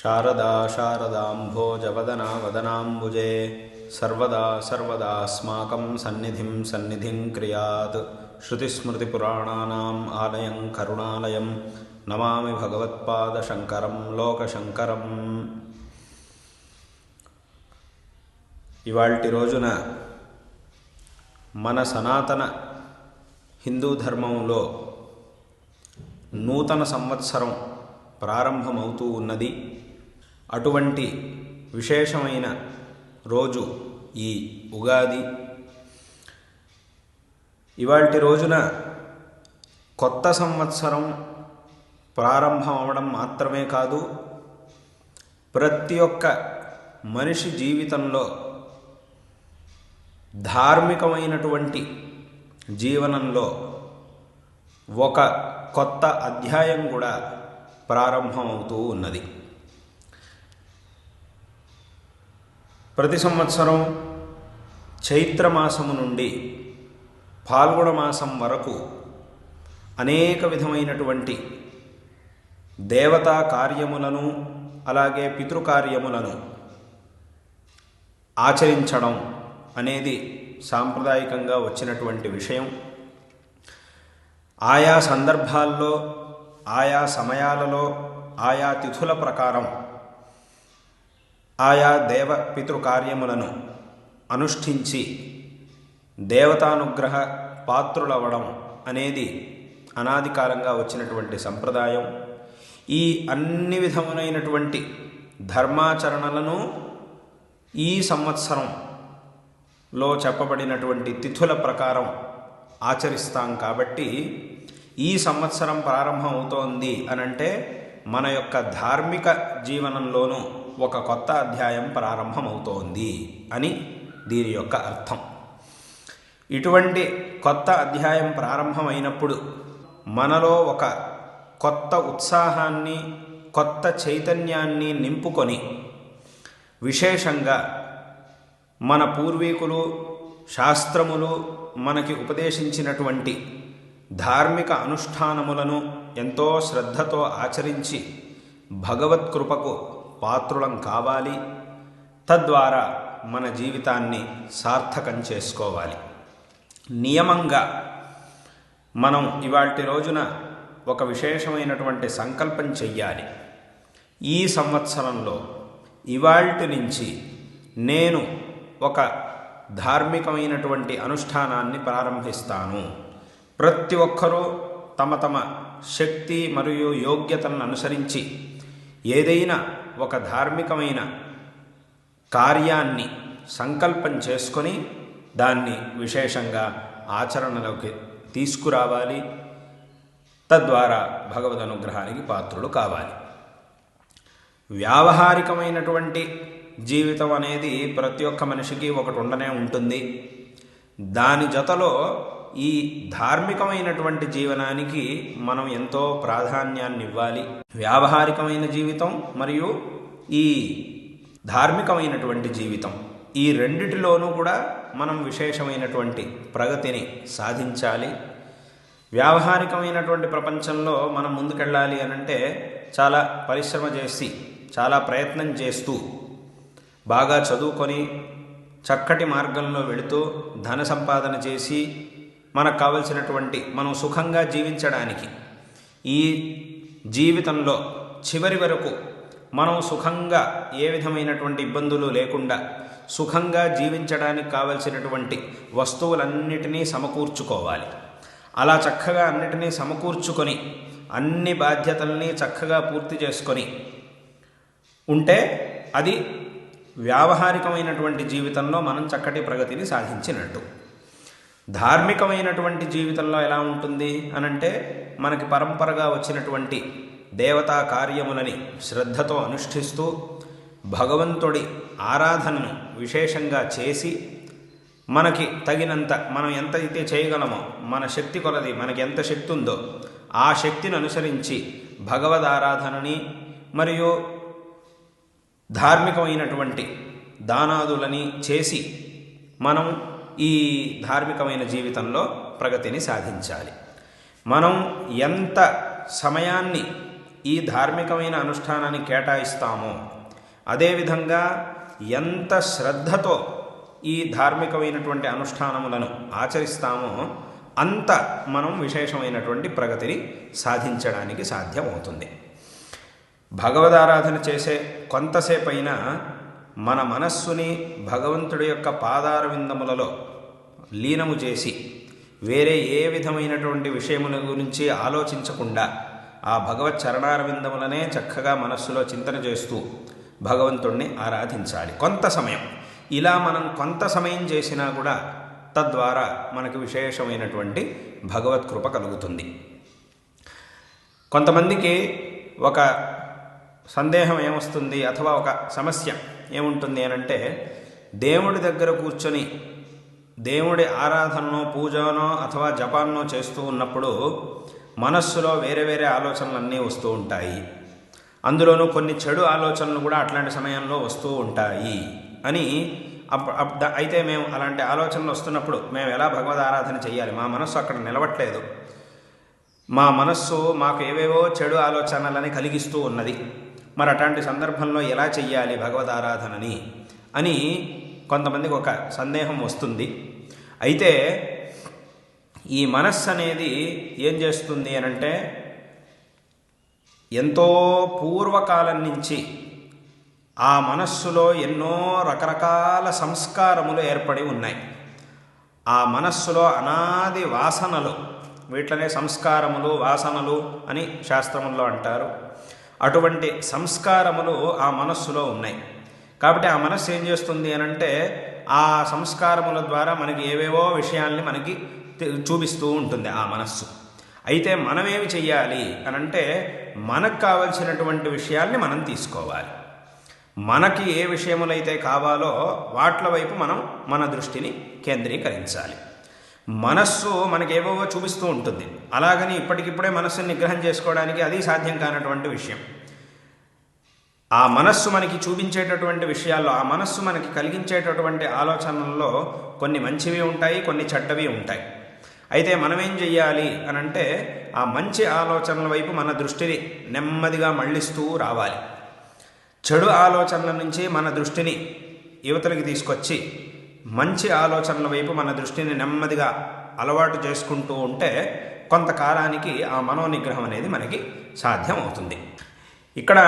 శారదా శారదాంభోజవదనా వదనాంబుజే సర్వదా సర్వదాస్మాకం సన్నిధిం సన్నిధిం క్రియాత్ శృతిస్మృతిపురాణానాం ఆలయం కరుణాలయం నమామి భగవత్పాదశంకరం లోకశంకరం ఇవాల్టి రోజున మన సనాతన హిందూ ధర్మంలో నూతన సంవత్సరం ప్రారంభమవుతూ ఉన్నది. అటువంటి విశేషమైన రోజు ఈ ఉగాది. ఇవాటి రోజున కొత్త సంవత్సరం ప్రారంభం అవడం మాత్రమే కాదు ప్రతి ఒక్క మనిషి జీవితంలో ధార్మికమైనటువంటి జీవనంలో ఒక కొత్త అధ్యాయం కూడా ప్రారంభమవుతూ ఉన్నది. ప్రతి సంవత్సరం చైత్రమాసము నుండి ఫాల్గుణ మాసం వరకు అనేక విధమైనటువంటి దేవతా కార్యములను అలాగే పితృకార్యములను ఆచరించడం అనేది సాంప్రదాయకంగా వచ్చినటువంటి విషయం. ఆయా సందర్భాల్లో ఆయా సమయాలలో ఆయా తిథుల ప్రకారం ఆయా దేవ పితృకార్యములను అనుష్ఠించి దేవతానుగ్రహ పాత్రులవ్వడం అనేది అనాది కాలంగా వచ్చినటువంటి సంప్రదాయం. ఈ అన్ని విధములైనటువంటి ధర్మాచరణలను ఈ సంవత్సరంలో చెప్పబడినటువంటి తిథుల ప్రకారం ఆచరిస్తాం కాబట్టి ఈ సంవత్సరం ప్రారంభం అవుతోంది అనంటే మన యొక్క ధార్మిక జీవనంలోనూ ఒక కొత్త అధ్యాయం ప్రారంభమవుతోంది అని దీని యొక్క అర్థం. ఇటువంటి కొత్త అధ్యాయం ప్రారంభమైనప్పుడు మనలో ఒక కొత్త ఉత్సాహాన్ని కొత్త చైతన్యాన్ని నింపుకొని విశేషంగా మన పూర్వీకులు శాస్త్రములు మనకి ఉపదేశించినటువంటి ధార్మిక అనుష్ఠానములను ఎంతో శ్రద్ధతో ఆచరించి భగవత్కృపకు పాత్రులం కావాలి. తద్వారా మన జీవితాన్ని సార్థకం చేసుకోవాలి. నియమంగా మనం ఇవాటి రోజున ఒక విశేషమైనటువంటి సంకల్పం చెయ్యాలి. ఈ సంవత్సరంలో ఇవాల్టి నుంచి నేను ఒక ధార్మికమైనటువంటి అనుష్ఠానాన్ని ప్రారంభిస్తాను. ప్రతి ఒక్కరూ తమ తమ శక్తి మరియు యోగ్యతలను అనుసరించి ఏదైనా ఒక ధార్మికమైన కార్యాన్ని సంకల్పం చేసుకొని దాన్ని విశేషంగా ఆచరణలోకి తీసుకురావాలి. తద్వారా భగవద్ అనుగ్రహానికి పాత్రులు కావాలి. వ్యావహారికమైనటువంటి జీవితం అనేది ప్రతి ఒక్క మనిషికి ఒకటి ఉండనే ఉంటుంది. దాని జతలో ఈ ధార్మికమైనటువంటి జీవనానికి మనం ఎంతో ప్రాధాన్యాన్ని ఇవ్వాలి వ్యావహారికమైన జీవితం మరియు ఈ ధార్మికమైనటువంటి జీవితం. ఈ రెండిటిలోనూ కూడా మనం విశేషమైనటువంటి ప్రగతిని సాధించాలి. వ్యావహారికమైనటువంటి ప్రపంచంలో మనం ముందుకెళ్ళాలి అనంటే చాలా పరిశ్రమ చేసి చాలా ప్రయత్నం చేస్తూ బాగా చదువుకొని చక్కటి మార్గంలో వెళుతూ ధన సంపాదన చేసి మనకు కావలసినటువంటి మనం సుఖంగా జీవించడానికి ఈ జీవితంలో చివరి వరకు మనం సుఖంగా ఏ విధమైనటువంటి ఇబ్బందులు లేకుండా సుఖంగా జీవించడానికి కావలసినటువంటి వస్తువులన్నిటినీ సమకూర్చుకోవాలి. అలా చక్కగా అన్నిటినీ సమకూర్చుకొని అన్ని బాధ్యతల్ని చక్కగా పూర్తి చేసుకొని ఉంటే అది వ్యావహారికమైనటువంటి జీవితంలో మనం చక్కటి ప్రగతిని సాధించినట్టు. ధార్మికమైనటువంటి జీవితంలో ఎలా ఉంటుంది అనంటే మనకి పరంపరగా వచ్చినటువంటి దేవతా కార్యములని శ్రద్ధతో అనుష్ఠిస్తూ భగవంతుడి ఆరాధనను విశేషంగా చేసి మనకి తగినంత మనం ఎంత అయితే చేయగలమో మన శక్తి కొలది మనకి ఎంత శక్తి ఉందో ఆ శక్తిని అనుసరించి భగవద్ ఆరాధనని మరియు ధార్మికమైనటువంటి దానాదులని చేసి మనం ఈ ధార్మికమైన జీవితంలో ప్రగతిని సాధించాలి. మనం ఎంత సమయాన్ని ఈ ధార్మికమైన అనుష్ఠానాన్ని కేటాయిస్తామో అదేవిధంగా ఎంత శ్రద్ధతో ఈ ధార్మికమైనటువంటి అనుష్ఠానములను ఆచరిస్తామో అంత మనం విశేషమైనటువంటి ప్రగతిని సాధించడానికి సాధ్యమవుతుంది. భగవదారాధన చేసే కొంతసేపైనా మన మనస్సుని భగవంతుడి యొక్క పాదారవిందములలో లీనము చేసి వేరే ఏ విధమైనటువంటి విషయముల గురించి ఆలోచించకుండా ఆ భగవత్ చరణారవిందములనే చక్కగా మనస్సులో చింతన చేస్తూ భగవంతుణ్ణి ఆరాధించాలి. కొంత సమయం. ఇలా మనం కొంత సమయం చేసినా కూడా తద్వారా మనకు విశేషమైనటువంటి భగవత్ కృప కలుగుతుంది. కొంతమందికి ఒక సందేహం ఏమొస్తుంది? అథవా ఒక సమస్య ఏముంటుంది అనంటే దేవుడి దగ్గర కూర్చొని దేవుడి ఆరాధననో పూజనో అథవా జపాన్నో చేస్తూ ఉన్నప్పుడు మనస్సులో వేరే వేరే ఆలోచనలు అన్నీ వస్తూ ఉంటాయి. అందులోనూ కొన్ని చెడు ఆలోచనలు కూడా అట్లాంటి సమయంలో వస్తూ ఉంటాయి అని అప్- అప్- అయితే మేము అలాంటి ఆలోచనలు వస్తున్నప్పుడు మేము ఎలా భగవద్ ఆరాధన చేయాలి మా మనస్సు అక్కడ నిలవట్లేదు. మా మనస్సు మాకు ఏవేవో చెడు ఆలోచనలని కలిగిస్తూ ఉన్నది. మరి అట్లాంటి సందర్భంలో ఎలా చెయ్యాలి భగవద్ ఆరాధనని అని కొంతమందికి ఒక సందేహం వస్తుంది. అయితే ఈ మనస్సు అనేది ఏం చేస్తుంది అనంటే ఎంతో పూర్వకాలం నుంచి ఆ మనస్సులో ఎన్నో రకరకాల సంస్కారములు ఏర్పడి ఉన్నాయి. ఆ మనస్సులో అనాది వాసనలు వీటినే సంస్కారములు వాసనలు అని శాస్త్రముల్లో అంటారు. అటువంటి సంస్కారములు ఆ మనస్సులో ఉన్నాయి. కాబట్టి ఆ మనస్సు ఏం చేస్తుంది అని అంటే ఆ సంస్కారముల ద్వారా మనకి ఏవేవో విషయాల్ని మనకి చూపిస్తూ ఉంటుంది ఆ మనస్సు. అయితే మనమేమి చెయ్యాలి అని అంటే మనకు కావలసినటువంటి విషయాల్ని మనం తీసుకోవాలి. మనకి ఏ విషయములైతే కావాలో వాట్ల వైపు మనం మన దృష్టిని కేంద్రీకరించాలి. మనస్సు మనకేవో చూపిస్తూ ఉంటుంది. అలాగని ఇప్పటికిప్పుడే మనస్సుని నిగ్రహం చేసుకోవడానికి అది సాధ్యం కానటువంటి విషయం. ఆ మనస్సు మనకి చూపించేటటువంటి విషయాల్లో ఆ మనస్సు మనకి కలిగించేటటువంటి ఆలోచనల్లో కొన్ని మంచివి ఉంటాయి కొన్ని చెడ్డవి ఉంటాయి. అయితే మనం ఏం చెయ్యాలి అని అంటే ఆ మంచి ఆలోచనల వైపు మన దృష్టిని నెమ్మదిగా మళ్ళిస్తూ రావాలి. చెడు ఆలోచనల నుంచి మన దృష్టిని యువతలకి తీసుకొచ్చి మంచి ఆలోచనల వైపు మన దృష్టిని నెమ్మదిగా అలవాటు చేసుకుంటూ ఉంటే కొంతకాలానికి ఆ మనోనిగ్రహం అనేది మనకి సాధ్యం అవుతుంది. ఇక్కడ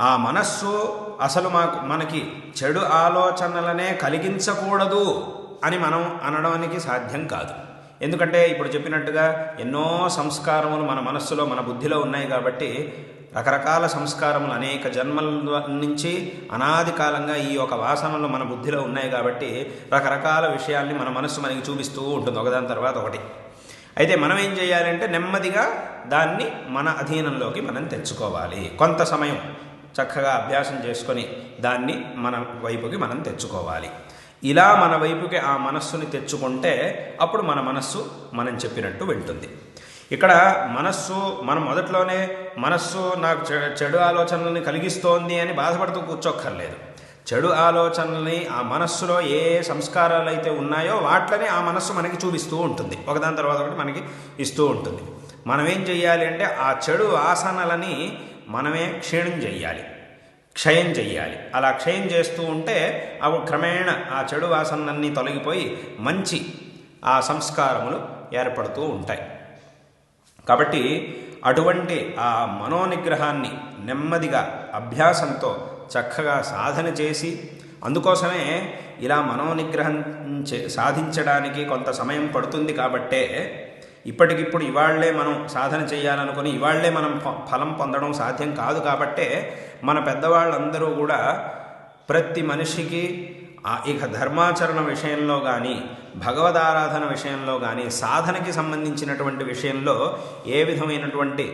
ఆ మనస్సు అసలు మాకు మనకి చెడు ఆలోచనలనే కలిగించకూడదు అని మనం అనడానికి సాధ్యం కాదు. ఎందుకంటే ఇప్పుడు చెప్పినట్టుగా ఎన్నో సంస్కారములు మన మనస్సులో మన బుద్ధిలో ఉన్నాయి కాబట్టి రకరకాల సంస్కారములు అనేక జన్మల నుంచి అనాది కాలంగా ఈ యొక్క వాసనలు మన బుద్ధిలో ఉన్నాయి కాబట్టి రకరకాల విషయాల్ని మన మనస్సు మనకి చూపిస్తూ ఉంటుంది ఒకదాని తర్వాత ఒకటి. అయితే మనం ఏం చేయాలంటే నెమ్మదిగా దాన్ని మన అధీనంలోకి మనం తెచ్చుకోవాలి. కొంత సమయం చక్కగా అభ్యాసం చేసుకొని దాన్ని మన వైపుకి మనం తెచ్చుకోవాలి. ఇలా మన వైపుకి ఆ మనస్సుని తెచ్చుకుంటే అప్పుడు మన మనస్సు మనం చెప్పినట్టు వింటుంది ఇక్కడ మనస్సు మనం మొదట్లోనే మనస్సు నాకు చె- చెడు ఆలోచనల్ని కలిగిస్తోంది అని బాధపడుతూ కూర్చోక్కర్లేదు. చెడు ఆలోచనల్ని ఆ మనస్సులో ఏ సంస్కారాలు అయితే ఉన్నాయో వాట్లని ఆ మనస్సు మనకి చూపిస్తూ ఉంటుంది. ఒకదాని తర్వాత ఒకటి మనకి ఇస్తూ ఉంటుంది. మనం ఏం చెయ్యాలి అంటే ఆ చెడు ఆసనలని మనమే క్షీణం చెయ్యాలి. క్షయం చెయ్యాలి. అలా క్షయం చేస్తూ ఉంటే అవి క్రమేణ ఆ చెడు వాసనలన్నీ తొలగిపోయి మంచి ఆ సంస్కారములు ఏర్పడుతూ ఉంటాయి. కాబట్టి అటువంటి ఆ మనోనిగ్రహాన్ని నెమ్మదిగా అభ్యాసంతో చక్కగా సాధన చేసి అందుకోసమే ఇలా మనోనిగ్రహం చే- సాధించడానికి కొంత సమయం పడుతుంది కాబట్టే ఇప్పటికిప్పుడు ఇవాళ్ళే మనం సాధన చేయాలనుకుని ఇవాళ్ళే మనం ఫలం పొందడం సాధ్యం కాదు కాబట్టే మన పెద్దవాళ్ళందరూ కూడా ప్రతి మనిషికి ఇక ధర్మాచరణ విషయంలో కానీ భగవదారాధన విషయంలో కానీ సాధనకి సంబంధించినటువంటి విషయంలో ఏ విధమైనటువంటి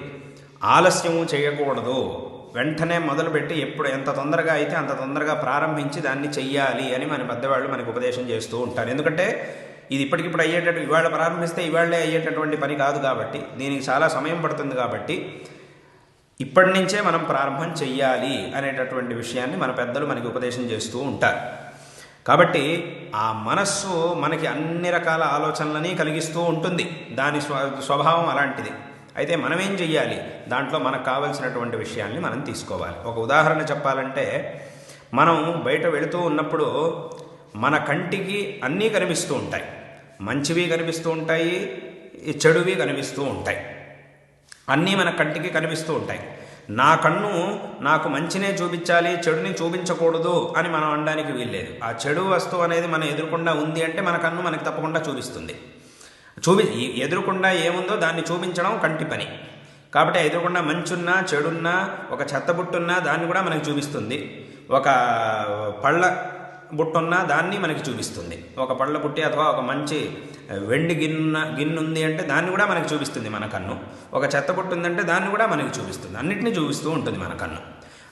ఆలస్యము చేయకూడదు. వెంటనే మొదలుపెట్టి ఎప్పుడు ఎంత తొందరగా అయితే అంత తొందరగా ప్రారంభించి దాన్ని చెయ్యాలి అని మన పెద్దవాళ్ళు మనకు ఉపదేశం చేస్తూ ఉంటారు. ఎందుకంటే ఇది ఇప్పటికిప్పుడు అయ్యేటట్టు ఇవాళ ప్రారంభిస్తే ఇవాళ్ళే అయ్యేటటువంటి పని కాదు కాబట్టి దీనికి చాలా సమయం పడుతుంది కాబట్టి ఇప్పటి నుంచే మనం ప్రారంభం చెయ్యాలి అనేటటువంటి విషయాన్ని మన పెద్దలు మనకి ఉపదేశం చేస్తూ ఉంటారు. కాబట్టి ఆ మనస్సు మనకి అన్ని రకాల ఆలోచనలని కలిగిస్తూ ఉంటుంది. దాని స్వ స్వభావం అలాంటిది. అయితే మనం ఏం చెయ్యాలి? దాంట్లో మనకు కావలసినటువంటి విషయాల్ని మనం తీసుకోవాలి. ఒక ఉదాహరణ చెప్పాలంటే మనం బయట వెళుతూ ఉన్నప్పుడు మన కంటికి అన్నీ కనిపిస్తూ ఉంటాయి. మంచివి కనిపిస్తూ ఉంటాయి చెడువి కనిపిస్తూ ఉంటాయి. అన్నీ మన కంటికి కనిపిస్తూ ఉంటాయి. నా కన్ను నాకు మంచినే చూపించాలి చెడుని చూపించకూడదు అని మనం అనడానికి వీల్లేదు. ఆ చెడు వస్తువు అనేది మన ఎదురుకుండా ఉంది అంటే మన కన్ను మనకు తప్పకుండా చూపిస్తుంది. చూపి ఎదురుకుండా ఏముందో దాన్ని చూపించడం కంటి పని. కాబట్టి ఎదురుకుండా మంచున్నా చెడున్నా ఒక చెత్తబుట్టున్నా దాన్ని కూడా మనకి చూపిస్తుంది. ఒక పళ్ళ బుట్టున్నా దాన్ని మనకి చూపిస్తుంది. ఒక పళ్ళ బుట్టి అథవా ఒక మంచి వెండి గిన్నె గిన్నె ఉంది అంటే దాన్ని కూడా మనకి చూపిస్తుంది మన కన్ను. ఒక చెత్త బుట్టు ఉందంటే దాన్ని కూడా మనకి చూపిస్తుంది. అన్నిటినీ చూపిస్తూ ఉంటుంది మన కన్ను.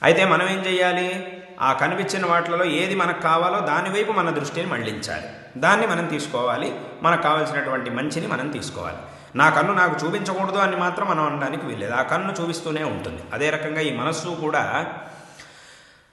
అయితే మనం ఏం చేయాలి? ఆ కనిపించిన వాటిలో ఏది మనకు కావాలో దాని వైపు మన దృష్టిని మళ్ళించాలి. దాన్ని మనం తీసుకోవాలి. మనకు కావాల్సినటువంటి మంచిని మనం తీసుకోవాలి. నా కన్ను నాకు చూపించకూడదు అని మాత్రం మనం అనడానికి వీల్లేదు. ఆ కన్ను చూపిస్తూనే ఉంటుంది. అదే రకంగా ఈ మనస్సు కూడా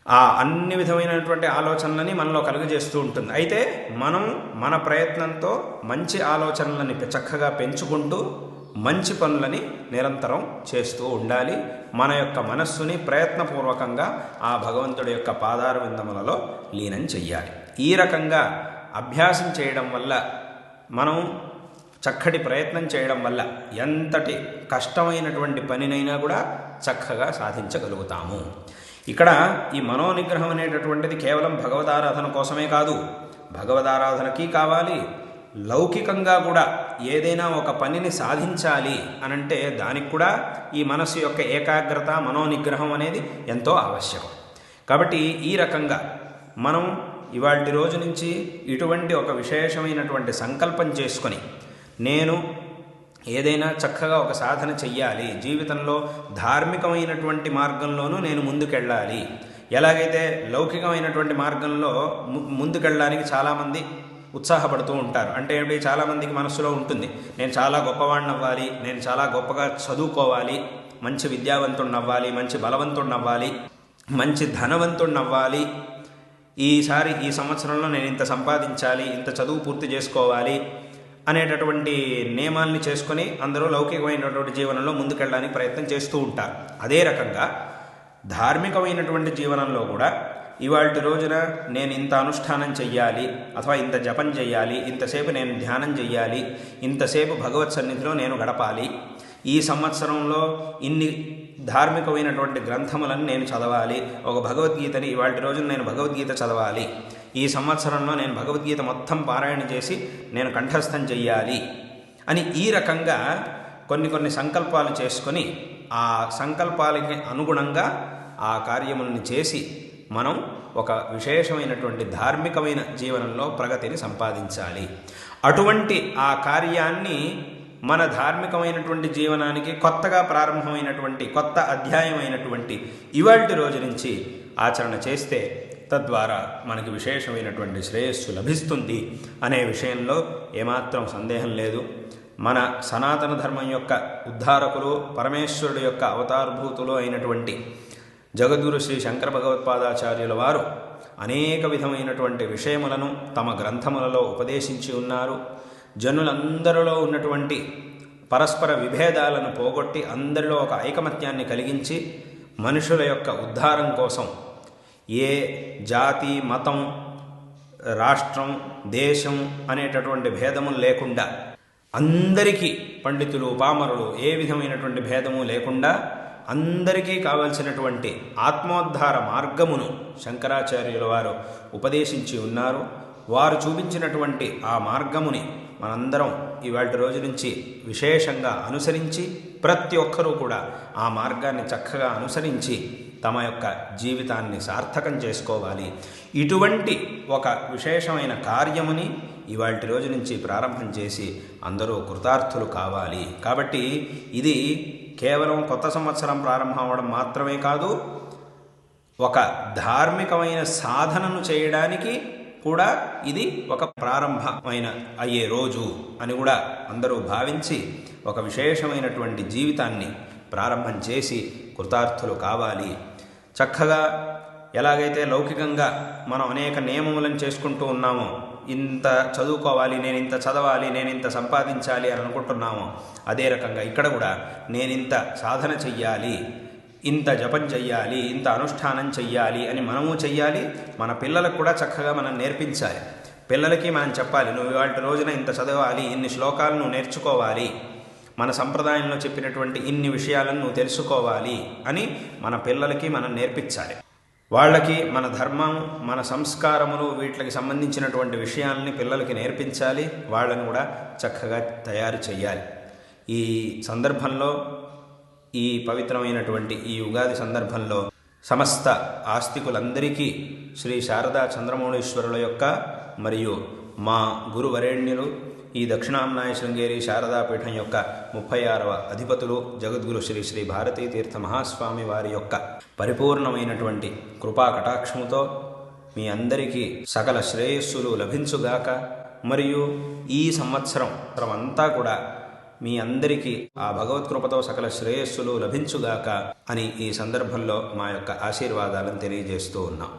ఆ అన్ని విధమైనటువంటి ఆలోచనలని మనలో కలుగజేస్తూ ఉంటుంది. అయితే మనం మన ప్రయత్నంతో మంచి ఆలోచనలని చక్కగా పెంచుకుంటూ మంచి పనులని నిరంతరం చేస్తూ ఉండాలి. మన యొక్క మనస్సుని ప్రయత్నపూర్వకంగా ఆ భగవంతుడి యొక్క పాదార విందములలో లీనం చెయ్యాలి. ఈ రకంగా అభ్యాసం చేయడం వల్ల మనం చక్కటి ప్రయత్నం చేయడం వల్ల ఎంతటి కష్టమైనటువంటి పనినైనా కూడా చక్కగా సాధించగలుగుతాము. ఇక్కడ ఈ మనోనిగ్రహం అనేటటువంటిది కేవలం భగవదారాధన కోసమే కాదు. భగవదారాధనకి కావాలి లౌకికంగా కూడా ఏదైనా ఒక పనిని సాధించాలి అనంటే దానికి కూడా ఈ మనస్సు యొక్క ఏకాగ్రత మనోనిగ్రహం అనేది ఎంతో ఆవశ్యకం. కాబట్టి ఈ రకంగా మనం ఇవాటి రోజు నుంచి ఇటువంటి ఒక విశేషమైనటువంటి సంకల్పం చేసుకొని నేను ఏదైనా చక్కగా ఒక సాధన చెయ్యాలి. జీవితంలో ధార్మికమైనటువంటి మార్గంలోనూ నేను ముందుకెళ్ళాలి. ఎలాగైతే లౌకికమైనటువంటి మార్గంలో ము- ముందుకెళ్ళడానికి చాలామంది ఉత్సాహపడుతూ ఉంటారు. అంటే ఏమిటి? చాలామందికి మనసులో ఉంటుంది. నేను చాలా గొప్పవాడిని అవ్వాలి నేను చాలా గొప్పగా చదువుకోవాలి. మంచి విద్యావంతుడిని అవ్వాలి మంచి బలవంతుడిని అవ్వాలి మంచి ధనవంతుడిని అవ్వాలి ఈసారి ఈ సంవత్సరంలో నేను ఇంత సంపాదించాలి. ఇంత చదువు పూర్తి చేసుకోవాలి. అనేటటువంటి నియమాల్ని చేసుకొని అందరూ లౌకికమైనటువంటి జీవనంలో ముందుకెళ్ళడానికి ప్రయత్నం చేస్తూ ఉంటారు. అదే రకంగా ధార్మికమైనటువంటి జీవనంలో కూడా ఇవాళ రోజున నేను ఇంత అనుష్ఠానం చెయ్యాలి అథవా ఇంత జపం చెయ్యాలి ఇంతసేపు నేను ధ్యానం చెయ్యాలి ఇంతసేపు భగవత్ సన్నిధిలో నేను గడపాలి ఈ సంవత్సరంలో ఇన్ని ధార్మికమైనటువంటి గ్రంథములను నేను చదవాలి ఒక భగవద్గీతని ఇవాటి రోజున నేను భగవద్గీత చదవాలి ఈ సంవత్సరంలో నేను భగవద్గీత మొత్తం పారాయణ చేసి నేను కంఠస్థం చెయ్యాలి అని ఈ రకంగా కొన్ని కొన్ని సంకల్పాలు చేసుకొని ఆ సంకల్పాలకి అనుగుణంగా ఆ కార్యములను చేసి మనం ఒక విశేషమైనటువంటి ధార్మికమైన జీవనంలో ప్రగతిని సంపాదించాలి. అటువంటి ఆ కార్యాన్ని మన ధార్మికమైనటువంటి జీవనానికి కొత్తగా ప్రారంభమైనటువంటి కొత్త అధ్యాయమైనటువంటి ఇవాటి రోజు నుంచి ఆచరణ చేస్తే తద్వారా మనకి విశేషమైనటువంటి శ్రేయస్సు లభిస్తుంది అనే విషయంలో ఏమాత్రం సందేహం లేదు. మన సనాతన ధర్మం యొక్క ఉద్ధారకులు పరమేశ్వరుడు యొక్క అవతారభూతులు అయినటువంటి జగద్గురు శ్రీ శంకర భగవత్పాదాచార్యుల వారు అనేక విధమైనటువంటి విషయములను తమ గ్రంథములలో ఉపదేశించి ఉన్నారు. జనులందరిలో ఉన్నటువంటి పరస్పర విభేదాలను పోగొట్టి అందరిలో ఒక ఐకమత్యాన్ని కలిగించి మనుషుల యొక్క ఉద్ధారం కోసం ఏ జాతి మతం రాష్ట్రం దేశం అనేటటువంటి భేదము లేకుండా అందరికీ పండితులు పామరులు ఏ విధమైనటువంటి భేదము లేకుండా అందరికీ కావలసినటువంటి ఆత్మోద్ధార మార్గమును శంకరాచార్యుల వారు ఉపదేశించి ఉన్నారు. వారు చూపించినటువంటి ఆ మార్గముని మనందరం ఇవాళ రోజు నుంచి విశేషంగా అనుసరించి ప్రతి ఒక్కరూ కూడా ఆ మార్గాన్ని చక్కగా అనుసరించి తమ యొక్క జీవితాన్ని సార్థకం చేసుకోవాలి. ఇటువంటి ఒక విశేషమైన కార్యముని ఇవాళ రోజు నుంచి ప్రారంభం చేసి అందరూ కృతార్థులు కావాలి. కాబట్టి ఇది కేవలం కొత్త సంవత్సరం ప్రారంభం అవడం మాత్రమే కాదు ఒక ధార్మికమైన సాధనను చేయడానికి కూడా ఇది ఒక ప్రారంభమైన అయ్యే రోజు అని కూడా అందరూ భావించి ఒక విశేషమైనటువంటి జీవితాన్ని ప్రారంభం చేసి కృతార్థులు కావాలి. చక్కగా ఎలాగైతే లౌకికంగా మనం అనేక నియమములను చేసుకుంటూ ఉన్నామో ఇంత చదువుకోవాలి నేను ఇంత చదవాలి నేను ఇంత సంపాదించాలి అని అనుకుంటున్నామో అదే రకంగా ఇక్కడ కూడా నేను ఇంత సాధన చెయ్యాలి ఇంత జపం చెయ్యాలి ఇంత అనుష్ఠానం చెయ్యాలి అని మనము చెయ్యాలి మన పిల్లలకు కూడా చక్కగా మనం నేర్పించాలి. పిల్లలకి మనం చెప్పాలి నువ్వు వాటి రోజున ఇంత చదవాలి ఇన్ని శ్లోకాలు నువ్వు నేర్చుకోవాలి మన సంప్రదాయంలో చెప్పినటువంటి ఇన్ని విషయాలను నువ్వు తెలుసుకోవాలి అని మన పిల్లలకి మనం నేర్పించాలి. వాళ్ళకి మన ధర్మం మన సంస్కారములు వీటికి సంబంధించినటువంటి విషయాల్ని పిల్లలకి నేర్పించాలి వాళ్ళని కూడా చక్కగా తయారు చేయాలి ఈ సందర్భంలో ఈ పవిత్రమైనటువంటి ఈ ఉగాది సందర్భంలో సమస్త ఆస్తికులందరికీ శ్రీ శారదా చంద్రమౌళీశ్వరుల యొక్క మరియు మా గురువరేణ్యులు ఈ దక్షిణాంనాయ శృంగేరి శారదాపీఠం యొక్క ముప్పై ఆరవ అధిపతులు జగద్గురు శ్రీ శ్రీ భారతీ తీర్థ మహాస్వామి వారి యొక్క పరిపూర్ణమైనటువంటి కృపా కటాక్షముతో మీ అందరికీ సకల శ్రేయస్సులు లభించుగాక మరియు ఈ సంవత్సరం అంతా కూడా మీ అందరికీ ఆ భగవత్కృపతో సకల శ్రేయస్సులు లభించుగాక అని ఈ సందర్భంలో మా యొక్క ఆశీర్వాదాలను తెలియజేస్తూ ఉన్నాం.